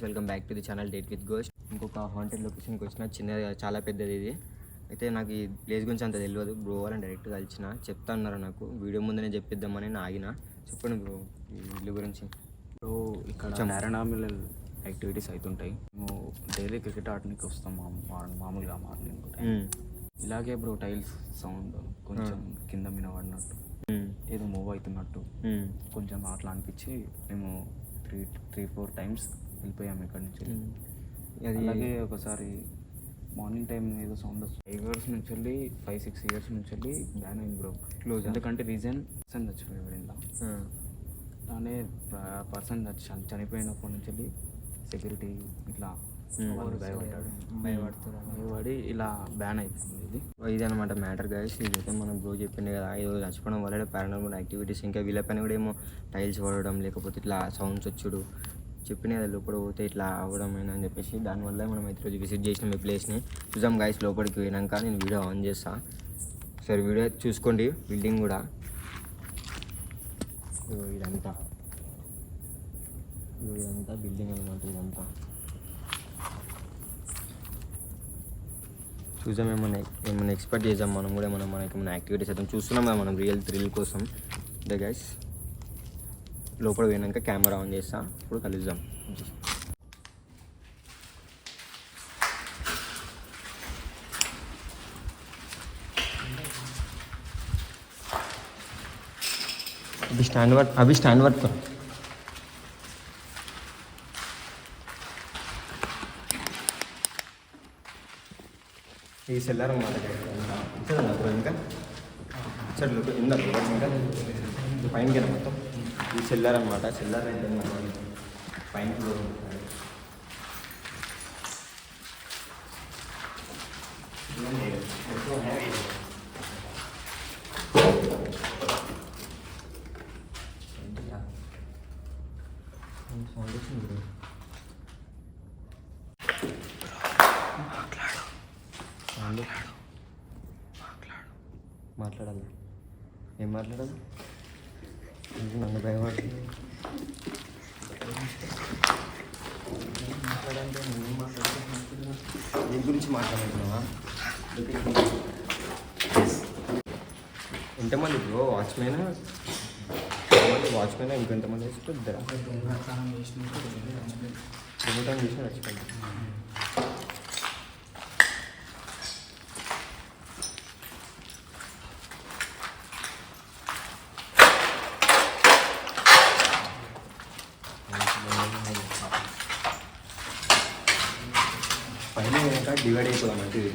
Guys welcome back to the channel date with ghost ఇంకొక haunted లొకేషన్కి వచ్చిన చిన్నది చాలా పెద్దది ఇది. అయితే నాకు ఈ ప్లేస్ గురించి అంత తెలియదు బ్రో వాళ్ళని డైరెక్ట్ కలిసిన. చెప్తా అన్నారు నాకు. వీడియో ముందునే చెప్పిద్దామని నేను ఆగిన. చెప్పండి బ్రో ఈ ఇల్లు గురించి. సో ఇక్కడ పారానామిల్ యాక్టివిటీస్ అవుతుంటాయి మేము డైలీ క్రికెట్ ఆడడానికి వస్తాం మామూలుగా మార్నింగ్. ఇలాగే బ్రో టైల్స్ సౌండ్ కొంచెం కింద మీద పడినట్టు. ఏదో మూవ్ అవుతున్నట్టు. కొంచెం అట్లా అనిపించి మేము త్రీ త్రీ ఫోర్ టైమ్స్ వెళ్ళిపోయాము ఇక్కడ నుంచి. అది అలాగే ఒకసారి మార్నింగ్ టైం ఏదో సౌండ్ వస్తుంది. ఫైవ్ ఇయర్స్ నుంచి వెళ్ళి ఫైవ్ సిక్స్ ఇయర్స్ నుంచి వెళ్ళి బ్యాన్ అయింది బ్రో ఆ? ఎందుకంటే రీజన్ పర్సన్ చచ్చిపోయాడు ఇంట్లో ఆ. అలానే పర్సన్ చని చనిపోయినప్పటి నుంచి వెళ్ళి సెక్యూరిటీ ఇట్లా. భయపడి ఇలా బ్యాన్ అయిపోయింది ఇది. ఇది అనమాట మ్యాటర్ గైస్ ఇదైతే మనం బ్రో చెప్పింది కదా. ఏదో చచ్చిపోవడం వల్ల పారానార్మల్ యాక్టివిటీస్ ఇంకా వీళ్ళ పైన కూడా ఏమో టైల్స్ పడడం లేకపోతే ఇట్లా సౌండ్స్ వచ్చుడు. చెప్పిన కదా లోపల పోతే ఇట్లా అవ్వడం అయినా అని చెప్పేసి. దానివల్ల మనం అయితే రోజు విజిట్ చేసినాం ఈ ప్లేస్ని చూసాం గైస్ లోపలికి పోయినాక నేను వీడియో ఆన్ చేస్తా. సరే వీడియో చూసుకోండి బిల్డింగ్ కూడా. ఇదంతా. ఇదంతా బిల్డింగ్ అనమాట ఇదంతా. చూసాం ఏమన్నా ఏమైనా ఎక్స్పెక్ట్ చేసాం మనం కూడా మనం మనకి ఏమైనా యాక్టివిటీస్ అయితే. చూస్తున్నాం కదా మనం రియల్ థ్రిల్ కోసం. అదే గైస్ లోపల పోయినాక కెమెరా ఆన్ చేస్తా ఇప్పుడు కలుద్దాం अभी स्टैंड वर्क अभी स्टैंड वर्क कर ఈ సెల్లార్ అన్నమాట ఇచ్చాడు బ్రో ఇంకా ఇచ్చాడు లోపల ఇందా లోపల ఇంకా పైనకి వెళ్ళి మొత్తం ఈ సెల్లార్ అనమాట సెల్లార్ అయితే మన పైన ఫ్లోర్ ఉంటుంది. మాట్లాడాలి. ఏం మాట్లాడాలి? ఇది నన్ను భయపడుతుంది మాట్లాడాలంటే నువ్వు. మాట్లాడుతున్నావు దీని గురించి మాట్లాడుతున్నావా ఎంతమంది బ్రో వాచ్మెన్ వాచ్మెన్ ఇంకెంతమంది వేసుకుంటారు ఇద్దరా దొంగతనం చేసిన చచ్చిపోయింది పైన ఇంకా డివైడ్ అయిపోదాం అంటే ఇది.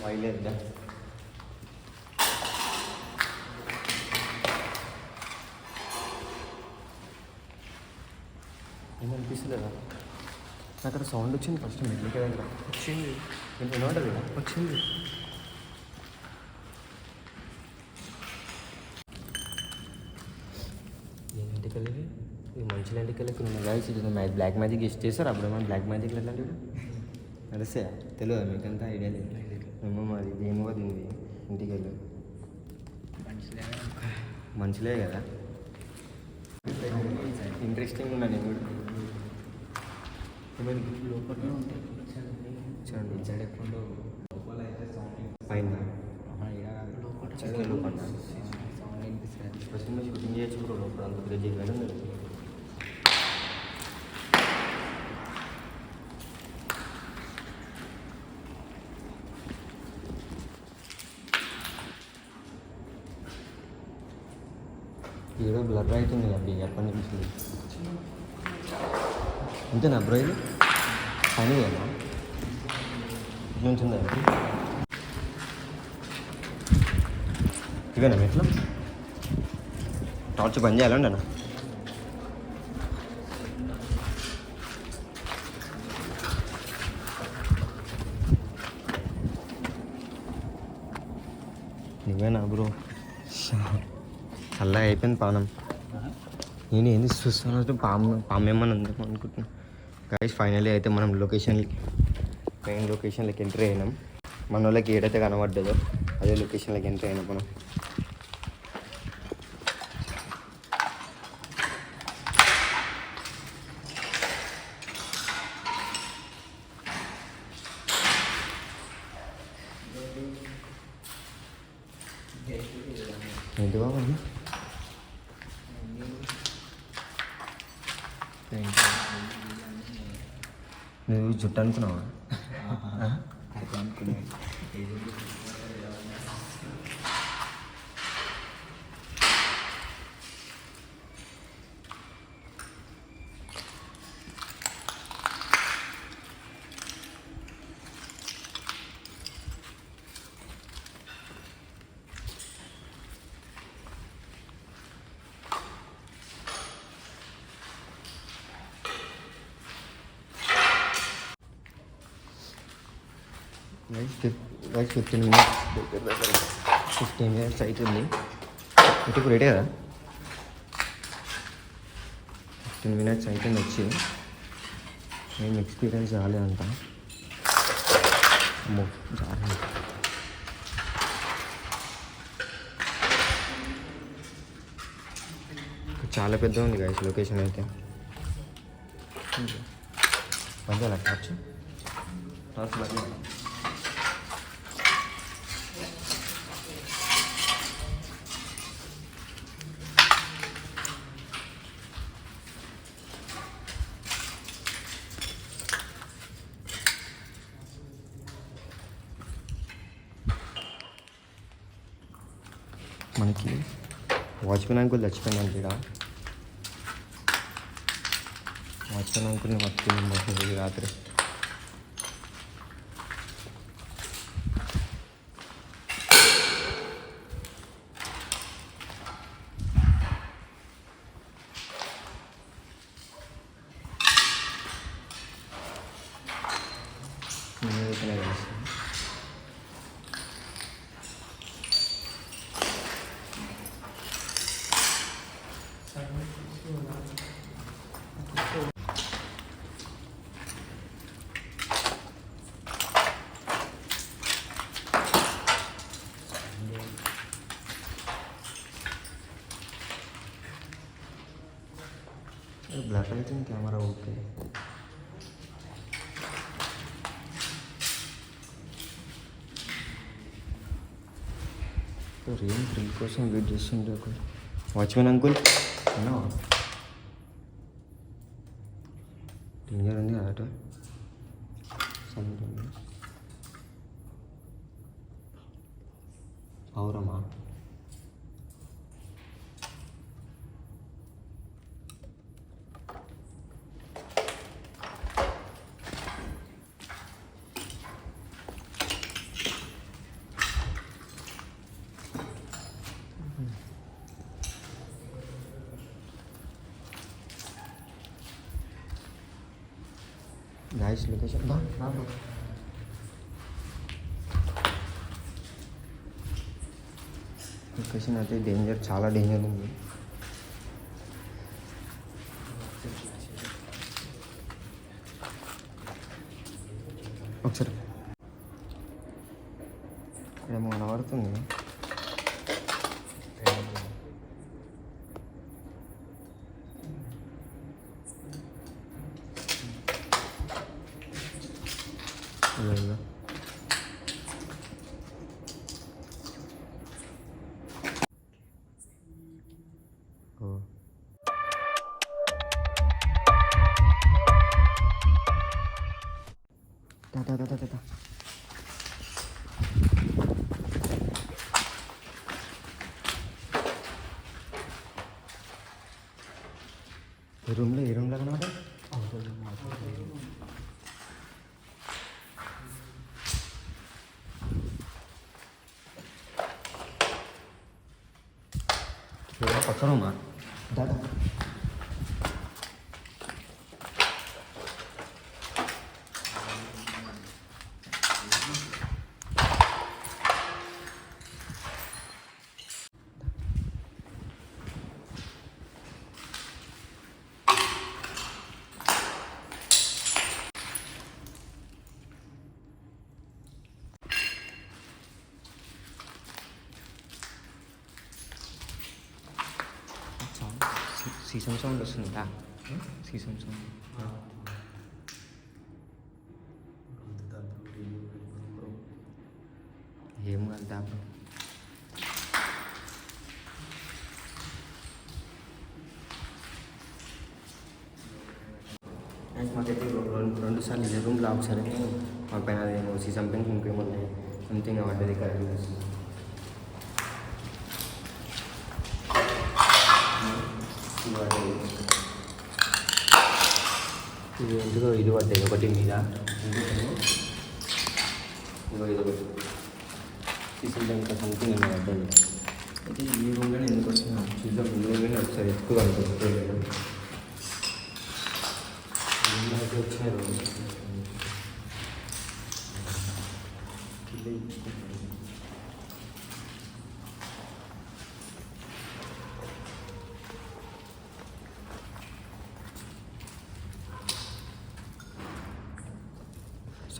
వైలేద్దా ఏమనిపిస్తుంది కదా నాకు అక్కడ సౌండ్ వచ్చింది ఫస్ట్ మెట్లిక దగ్గర వచ్చింది. నేను వినబడదు కదా వచ్చింది. ఏంటి కలిగి ఇది మంచి లాంటి కలిగి ఉన్న గాయస్ ఇది బ్లాక్ మ్యాజిక్ ఇష్ట చేస్తారు అప్పుడు ఏమన్నా బ్లాక్ మ్యాజిక్ ఎట్లాంటివి నడిస్తే తెలియదు మీకంతా ఐడియా లేదు? మేము మరి ఏమో దీనిది ఇంటికి వెళ్ళి మంచిలే కదా. ఇంట్రెస్టింగ్ ఉన్నా నేను కూడా ఏమైంది లోపలనే ఉంటాయి చూడండి జడకుండా పైన చదివే లోపల ఇప్పుడు సినిమా షూటింగ్ చేయొచ్చు బ్రో లోపల అంత పెద్ద జీవనం ఉంది ఏదో బ్లర్ అవుతుంది అబ్బి ఎప్పటి నుంచి అంతేనా బ్రో ఇది? పని ఉందా ఇది? ఇవేనా ఎట్లా టార్చ్ బంద్ చేయాలండి అన్న నువ్వేనా బ్రో? చల్లగా అయిపోయింది పానం. నేను ఏంది చూస్తున్నట్టు పాము పాము ఏమన్నా ఉందేమో అనుకుంటున్నా. గైస్ ఫైనల్లీ అయితే మనం లొకేషన్ మెయిన్ లొకేషన్లోకి ఎంట్రీ అయినాం మన వాళ్ళకి ఏదైతే కనబడ్డదో అదే లొకేషన్లోకి ఎంట్రీ అయినాం మనం ఏంటి బాబు అది? నువ్వు జుట్టు అనుకున్నావా వైస్ వైస్ ఫిఫ్టీన్ మినిట్స్ దగ్గర దగ్గర ఫిఫ్టీన్ మినిట్స్ అవుతుంది ఇంటికి రెడీ కదా ఫిఫ్టీన్ మినిట్స్ అవుతుంది వచ్చి నేను ఎక్స్పీరియన్స్ రాలేదంట అమ్మో జారి చాలా పెద్ద ఉంది గాయస్ లొకేషన్ అయితే మధ్యలో టార్చ్ టార్చ్ మధ్యలో మనకి వాచ్మెన్ అంకుల్ చచ్చిపోయినాను ఇక్కడ వాచ్మెన్ అంకుల్ని మర్చిపోయింది రాత్రి బ్లాక్ అయితే కెమెరా ఓకే ఏం డ్రింక్ కోసం వెయిట్ చేస్తుండే ఒక వాచ్మెన్ అంకుల్ అన్నా డేంజర్ ఉంది అట అవురమ్మా guys, లొకేషన్ బా బా లొకేషన్ అయితే డేంజర్ చాలా డేంజర్ ఉంది. ఒకసారి. ఏమో కనబడుతుంది. దా దా దా దా దా, దా ఈ రూమ్లో ఏ రూమ్లో కనబడ పక్క రూమా సీసం సౌండ్ వస్తుందా సీసం సౌండ్ ఏం కలుతా బ్రో అండ్ మాకైతే రెండు రెండు సార్లు ఇదే రూమ్లో ఒకసారి మా పైన అదేమో సీసం పెయింట్ ఇంకేమో ఉన్నాయి సంథింగ్ పడ్డది కరెంట్ ఇది ఎందుకో ఇది పడ్డాయి ఒకటి మీద ఇంకో ఇది ఒకటి సీసం ఇంకా సంథింగ్ ఏమో పడ్డది అయితే ఈ రూమ్లోనే ఎందుకు వచ్చినా చూద్దాం ఈ రూమ్లోనే ఒకసారి ఎక్కువ అనుకుంటున్నాను అయితే వచ్చారు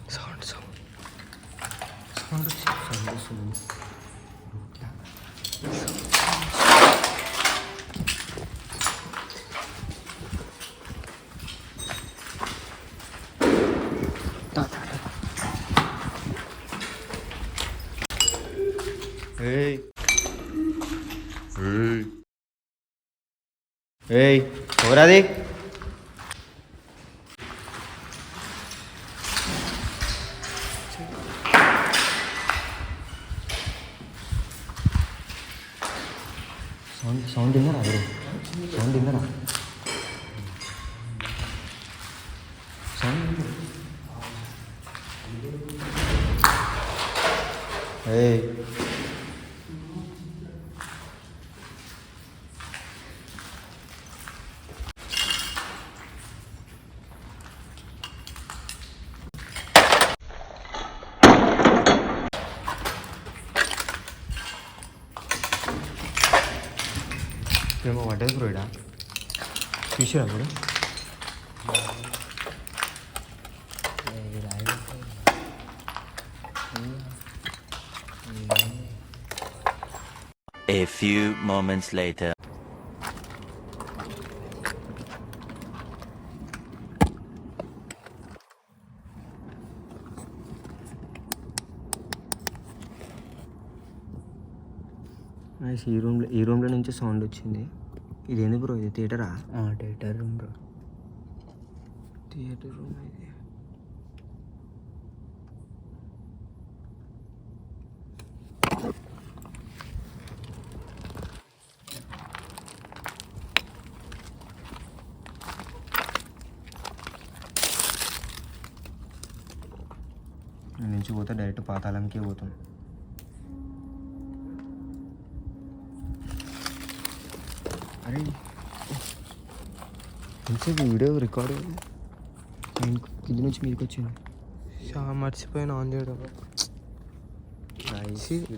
సౌండ్ సౌండ్ సౌండ్ సౌండ్ వస్తుంది ఏయ్ ఏయ్ ఎవరది సౌండ్ సౌండ్ విన్నారా ఎవరు సౌండ్ విన్నారా సౌండ్ ఏయ్ ఏమో పడ్డది బ్రో ఇడా చూసారా bro A few moments later. Nice ఈ రూమ్లో ఈ రూమ్లో నుంచి సౌండ్ వచ్చింది. ఇది ఎందుకు బ్రో ఇది థియేటరా theatre room bro theatre room ఇది నేను నుంచి పోతే డైరెక్ట్ పాతాళంకే పోతాం అరే. ఎంతసేపు వీడియో రికార్డ్ కింద నుంచి మీదకి వచ్చాను మర్చిపోయిన ఆన్ చేయడం.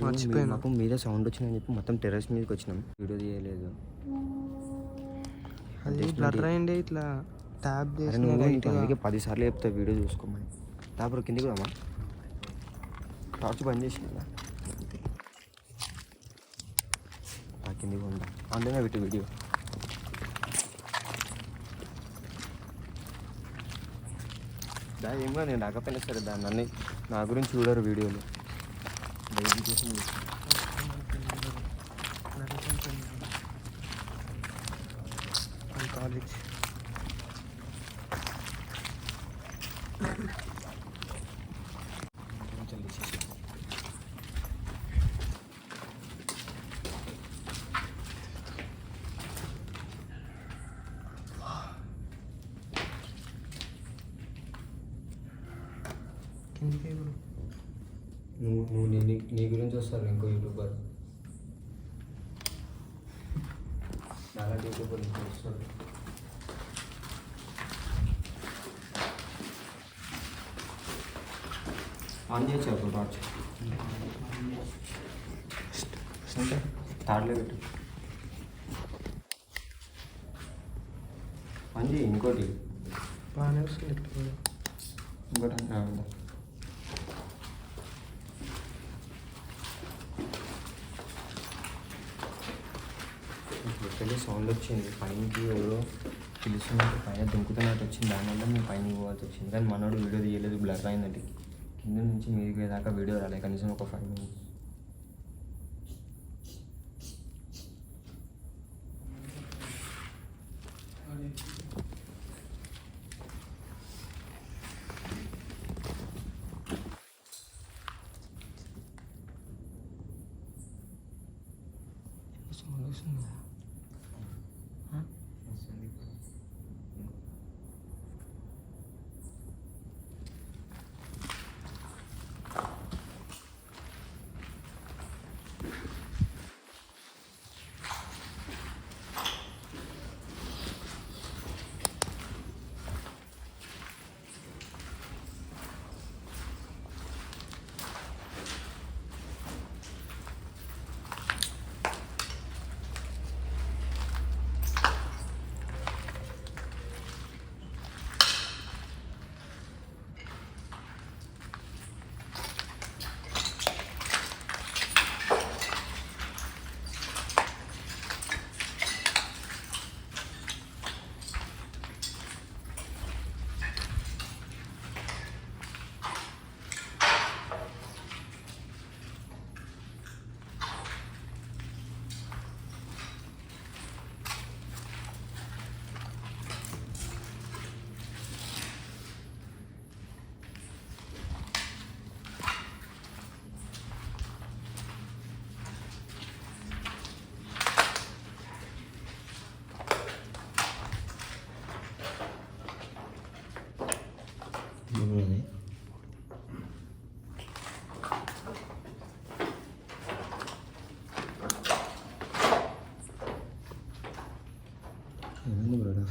మర్చిపోయాను. మాకు మీద సౌండ్ వచ్చిందని చెప్పి మొత్తం టెర్రస్ మీదకి వచ్చినాం. వీడియో తీయలేదు. అది. బ్లర్ అయింది ఇట్లా ట్యాప్ అరే చేసిన నువ్వు లైట్గా. ఇంకా అందుకే పది సార్లు చెప్తా వీడియో చూసుకోమని. తాపరు కిందికి రామా? టార్చ్ బంద్ చేసి ఆ కిందికి ఉందా అందులో పెట్టి వీడియో. దాని ఏమో నేను రాకపోయినా సరే దాన్ని అన్ని నా గురించి చూడరు వీడియోలు. డైలీ చూసి కాలేజ్ కొంచెం తీసేసి. బ్రో నువ్వు నువ్వు నీ నీ- గురించి వస్తారు ఇంకో యూట్యూబర్? నాలాంటి యూట్యూబర్ వస్తారు ఆన్ అప్పుడు టార్చ్ అంటే? తాడలే పెట్టు. ఆన్ చేయి ఇంకోటి. బాగానే వస్తుంది. ఇంకోటి ఆ, ఉందా. వెళ్ళి సౌండ్ వచ్చింది. పైనకి ఎవరో పిలుస్తున్నట్టు పైన దుంకుతున్నట్టు వచ్చింది. దానివల్ల మేము పైన పోవాల్సి వచ్చింది. కానీ మనోడు వీడియో తీయలేదు. బ్లర్ అయిందండి. కింద నుంచి మీదికి దాకా వీడియో రాలేదు కనీసం ఒక ఫైవ్ మినిట్స్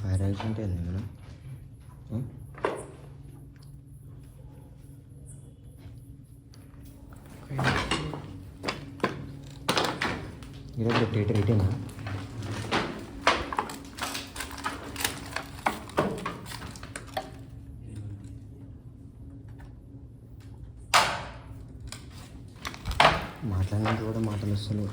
ఏమైంది బ్రో ఫైర్ యాక్సిడెంట్ అయింది మనం ఈరోజు డేట్ రేటేనా మాట్లాడినట్టు కూడా మాటలు వస్తలేవు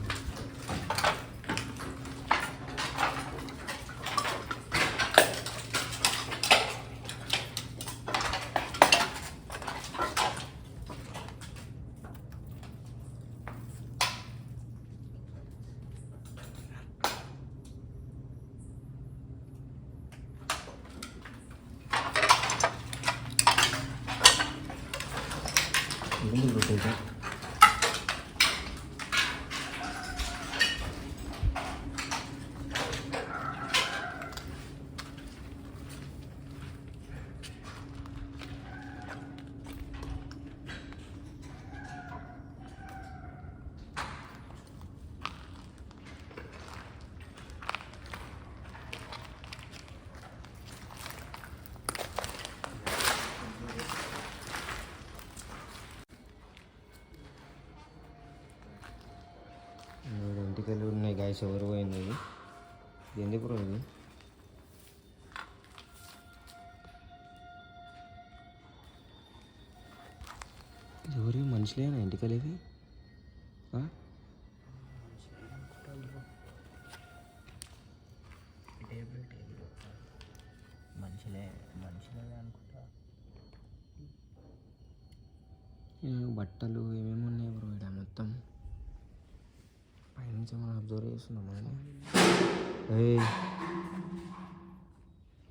ఏంటి బ్రో డేట్ ఇంటికెళ్ళి ఉన్నాయి గాయస్ ఎవరు పోయింది ఇది ఇది ఎందుకు బ్రో ఇది ఇది ఎవరి మనుషులేనా ఇంటికెళ్ళి ఇది ఆ? మనుషులే మనుషులే అనుకుంటా బట్టలు ఏమేమి ఉన్నాయి బ్రో ఇక్కడ మొత్తం పైనుంచి మనం అబ్జర్వ్ చేస్తున్నాం మనం ఏయ్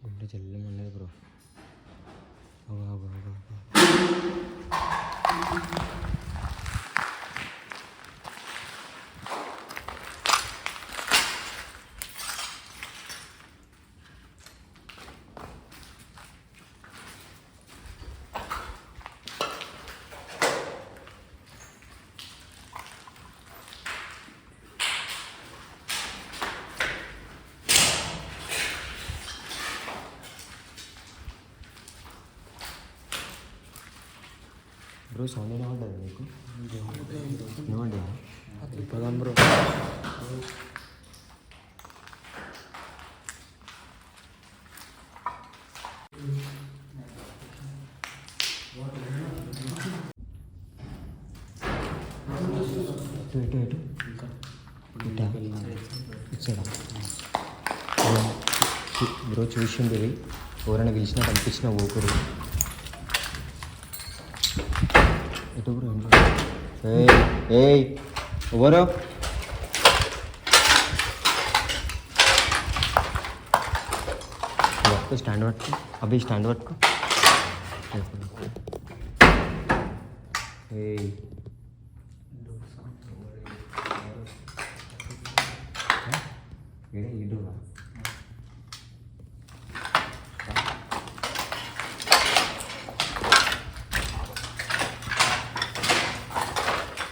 గుండె చెల్లెమన్నది బ్రో అగో అగో అగో బ్రో సౌండ్ వినబడ్డది మీకు వినబడ్డా పదాం బ్రో. ఇటు ఇచ్చాడా బ్రో చూసిండు. ఎవరైనా పిలిచినా కనిపించిన ఊపిరి. ఎటు బ్రో ఏంటి? ఏయ్ ఏయ్ ఎవరు పట్టుకో స్టాండ్ పట్టుకో అభి స్టాండ్ పట్టుకో ఏయ్ ఏడే ఈ డోరా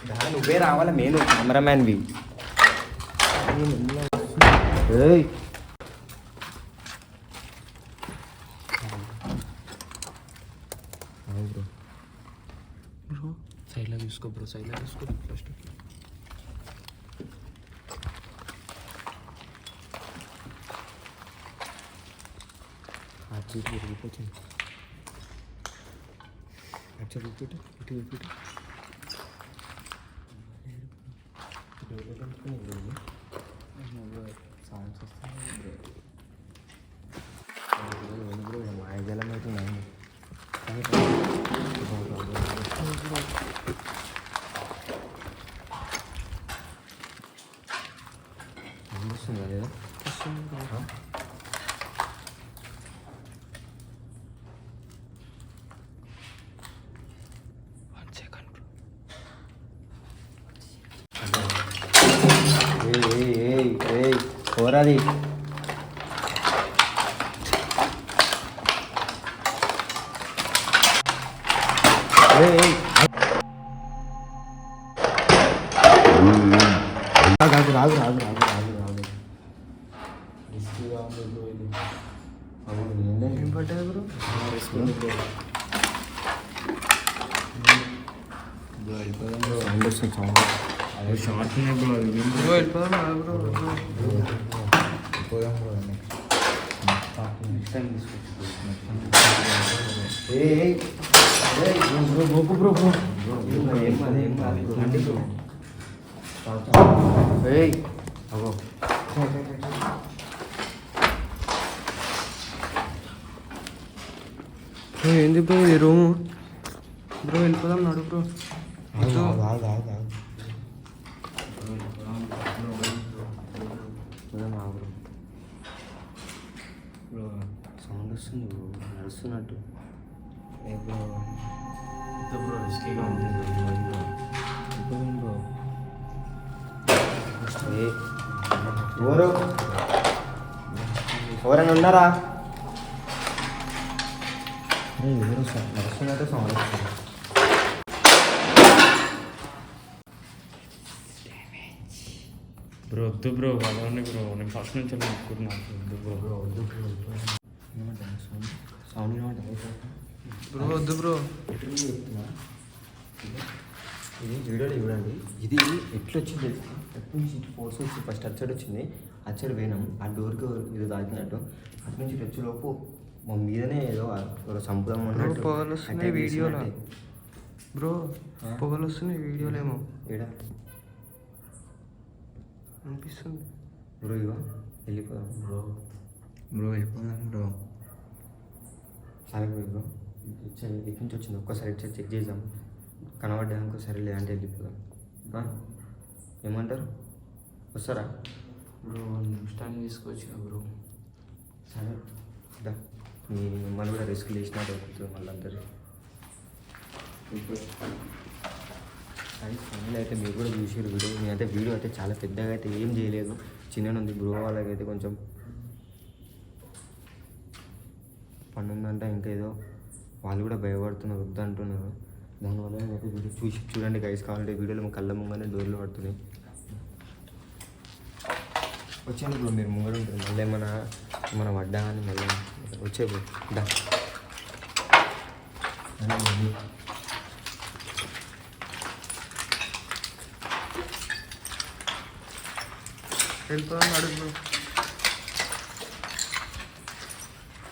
దా, నువ్వే రావాలా నేను కెమెరామ్యాన్వి ఏయ్ అవును బ్రో బ్రో సైడ్లో చూసుకో బ్రో సైడ్లో చూసుకో ఫస్ట్ అటు ఇటు విరిగిపోతుంది అటు రిపీట్ ఇటు రిపీట్ సౌండ్స్ వస్తాయి మాయజలం అవుతున్నాయి వస్తుంది లేదా వన్ సెకండ్ బ్రో ఏయ్ ఏయ్ ఏయ్ ఏయ్ పోరాది ఏయ్ ఏయ్ రాగు రాగు రాగు రాగు రాగు రాగు రిస్కీగా ఉంది బ్రో ఇది అవును ఏంటంటే ఏం పడ్డాయి బ్రో బ్రో వెళ్ళిపోదాం బ్రో బ్రో నెక్స్ట్ టైం ఏయ్ ఏయ్ బ్రో బ్రో బ్రో బ్రో ఏం ఏం ఏయ్ అగో ఏంది బ్రో ఇది రూము బ్రో వెళ్ళిపోదాం నడు బ్రో సౌండ్ వస్తుంది బ్రో నడుస్తున్నట్టు ఏ బ్రో బ్రో రిస్కీగా ఉంది. వెళ్ళిపోదాం బ్రో ఏ? ఎవరు? ఎవరైనా ఉన్నారా? ఎవరు నడుస్తున్నట్టు సౌండ్ వస్తుంది. బ్రో వద్దు బ్రో అలానే బ్రో నేను ఫస్ట్ నుంచి అనుకుంటున్నాను వద్దు బ్రో బ్రో వద్దు. బ్రో బ్రో వద్దు బ్రో. ఇది వీడియోలో చూడండి ఇది ఎట్లా వచ్చింది తెలుసా ఎటు నుంచి ఇటు ఫోర్స్ వచ్చి ఫస్ట్ అటు సైడ్ వచ్చింది. అటు సైడ్ పోయినాం. ఆ డోర్కి ఇది తాకినట్టు అటు నుంచి ఇటు వచ్చేలోపు మా మీదనే ఏదో సంపుదాం అన్నట్టు పొగలు వస్తున్నాయి వీడియోలో. బ్రో పొగలు వస్తున్నాయి వీడియోలేమో. ఈడ అనిపిస్తుంది. బ్రో ఇగో వెళ్ళిపోదాం. బ్రో బ్రో వెళ్ళిపోదాం బ్రో. సరే బ్రో ఇటు నుంచి వచ్చింది. ఒక్కసారి ఇటు సైడ్ చెక్ చేద్దాం. కనబడ్డానికి సరే లేదంటే వెళ్ళిపోదాం? ఏమంటారు? వస్తారా? బ్రో నెక్స్ట్ టైం తీసుకోవచ్చు బ్రో. సరే దా. మీ మిమ్మల్ని కూడా రిస్క్ చేసినా దొరుకుతుంది మళ్ళీ అందరూ ఫైనల్ అయితే మీరు కూడా చూసారు వీడియో నేనైతే వీడియో అయితే చాలా పెద్దగా అయితే ఏం చేయలేదు. చిన్న ఉంది బ్రో వాళ్ళకైతే కొంచెం పని ఉందంటే ఇంకా ఏదో వాళ్ళు కూడా భయపడుతున్నారు వద్దంటున్నారు. దానివల్ల నేనైతే వీడియో చూసి చూడండి గైస్ కావాలంటే వీడియోలో మా కళ్ళ ముంగనే డోర్లు పడుతున్నాయి. వచ్చాను బ్రో మీరు ముంగడు ఉంటుంది మళ్ళీ ఏమైనా ఏమైనా పడ్డా అని మళ్ళీ వచ్చే బ్రో దా. వెళ్ళిపోదాం నడు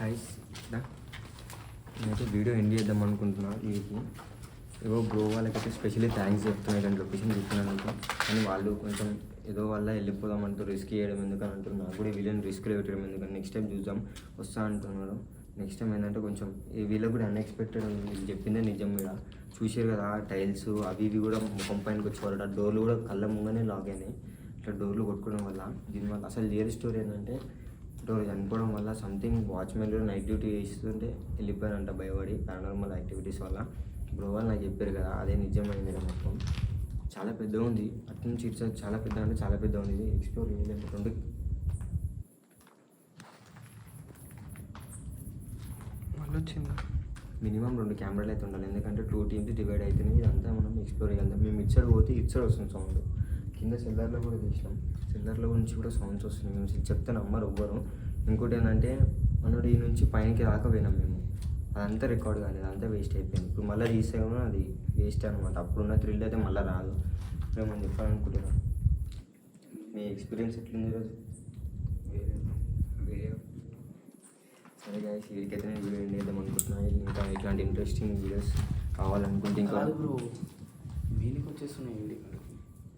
హైస్ దా. నేనైతే వీడియో ఎండ్ చేద్దాం అనుకుంటున్నా వీడికి. ఏవో బ్రో వాళ్ళకైతే స్పెషల్లీ థ్యాంక్స్ చెప్తున్నా ఇలాంటి లొకేషన్ చెప్తున్నాను కానీ వాళ్ళు కొంచెం ఏదో వల్ల వెళ్ళిపోదాం అంటూ రిస్క్ చేయడం ఎందుకని అంటారు నాకు కూడా వీళ్ళని రిస్క్లో పెట్టడం ఎందుకని. నెక్స్ట్ టైం చూద్దాం. వస్తా అంటున్నారు. నెక్స్ట్ టైం ఏంటంటే కొంచెం ఈ వీళ్ళకి కూడా అన్ఎక్స్పెక్టెడ్ వీళ్ళు చెప్పిందే నిజం కూడా చూసారు కదా టైల్స్ అవి ఇవి కూడా ముఖం పైనకి వచ్చేవాళ్ళు ఆ డోర్లు కూడా కళ్ళ ముంగనే లాక్ అయినాయి. ఇట్లా డోర్లు కొట్టుకోవడం వల్ల దీనివల్ల అసలు రియల్ స్టోరీ ఏంటంటే డోర్ చనిపోవడం వల్ల సంథింగ్ వాచ్మెన్ కూడా నైట్ డ్యూటీ చేస్తుంటే వెళ్ళిపోయారంట భయపడి పారానార్మల్ యాక్టివిటీస్ వల్ల. బ్రో వాళ్ళు నాకు చెప్పారు కదా అదే నిజమైంది మొత్తం. చాలా పెద్దగా ఉంది. అటు నుంచి ఇటు చాలా పెద్ద అంటే చాలా పెద్ద ఉంది. ఇది ఎక్స్ప్లోర్ రెండు మళ్ళీ వచ్చిందా మినిమం రెండు కెమెరాలు అయితే ఉండాలి. ఎందుకంటే టూ టీమ్స్ డివైడ్ అవుతున్నాయి ఇదంతా మనం ఎక్స్ప్లోర్ చేయగలుగుతాం మేము ఇటు సైడ్ పోతే ఇటు సైడ్ వస్తుంది సౌండ్ కింద సెల్లర్లో కూడా తీసినాం. సెల్లర్లో నుంచి కూడా సౌండ్స్ వస్తున్నాయి. మేము చెప్తే నమ్మరు ఎవ్వరు. ఇంకోటి ఏంటంటే మనోడు ఈ నుంచి పైనకి దాకా పోయినాం మేము. అదంతా రికార్డ్ కాలేదు. అదంతా వేస్ట్ అయిపోయింది. ఇప్పుడు మళ్ళీ తీస్తే కూడా అది వేస్ట్ అనమాట అప్పుడున్న థ్రిల్ అయితే మళ్ళీ రాదు. మేము చెప్పాలనుకుంటున్నాం. మీ ఎక్స్పీరియన్స్ ఎట్లుంది ఈరోజు వేరే వేరే. సరే గాయస్ వీడికైతే నేను వీడియో ఎండ్ చేద్దాం అనుకుంటున్నాను ఇంకా ఇట్లాంటి ఇంట్రెస్టింగ్ వీడియోస్ కావాలనుకుంటే ఇంకా బ్రో. మీనికి వచ్చేస్తున్నాయి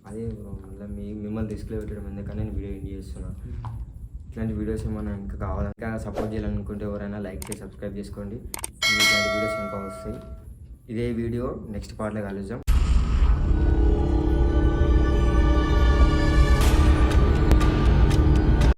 అదే బ్రో మళ్ళీ మీ మిమ్మల్ని రిస్క్లో పెట్టడం ఎందుకని నేను వీడియో ఎండ్ చేస్తున్నా. ఇట్లాంటి వీడియోస్ ఏమైనా ఇంకా కావాలి? ఇంకా సపోర్ట్ చేయాలనుకుంటే ఎవరైనా లైక్ చేసి సబ్స్క్రైబ్ చేసుకోండి. ఇట్లాంటి వీడియోస్ ఇంకా వస్తాయి. ఇదే వీడియో నెక్స్ట్ పార్ట్లో కలుద్దాం